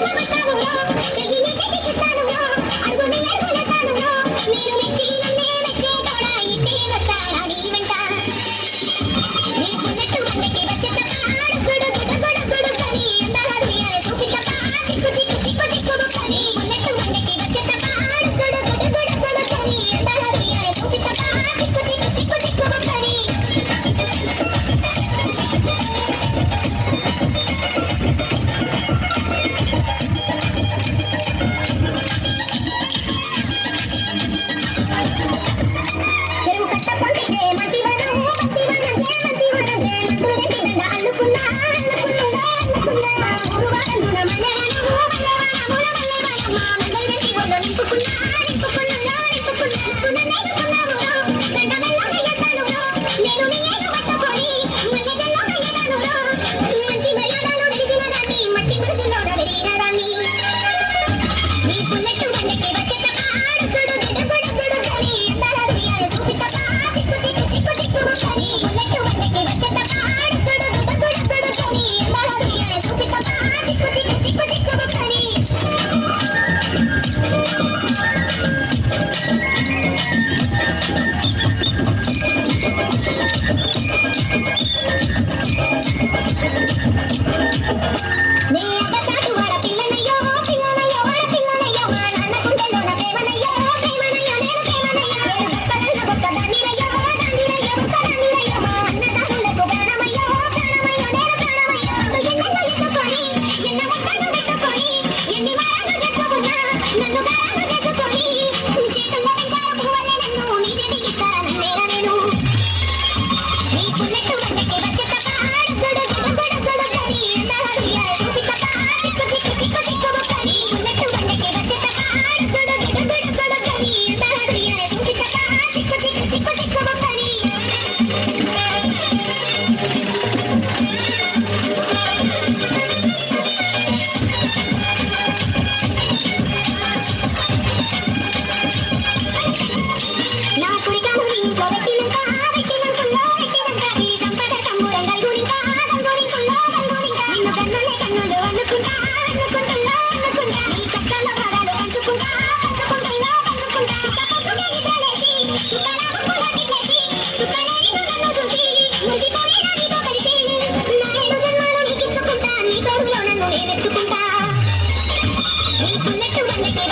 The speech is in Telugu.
i'm gonna go. చేరెత్తుకుంటా నీ బుల్లెట్ వందకి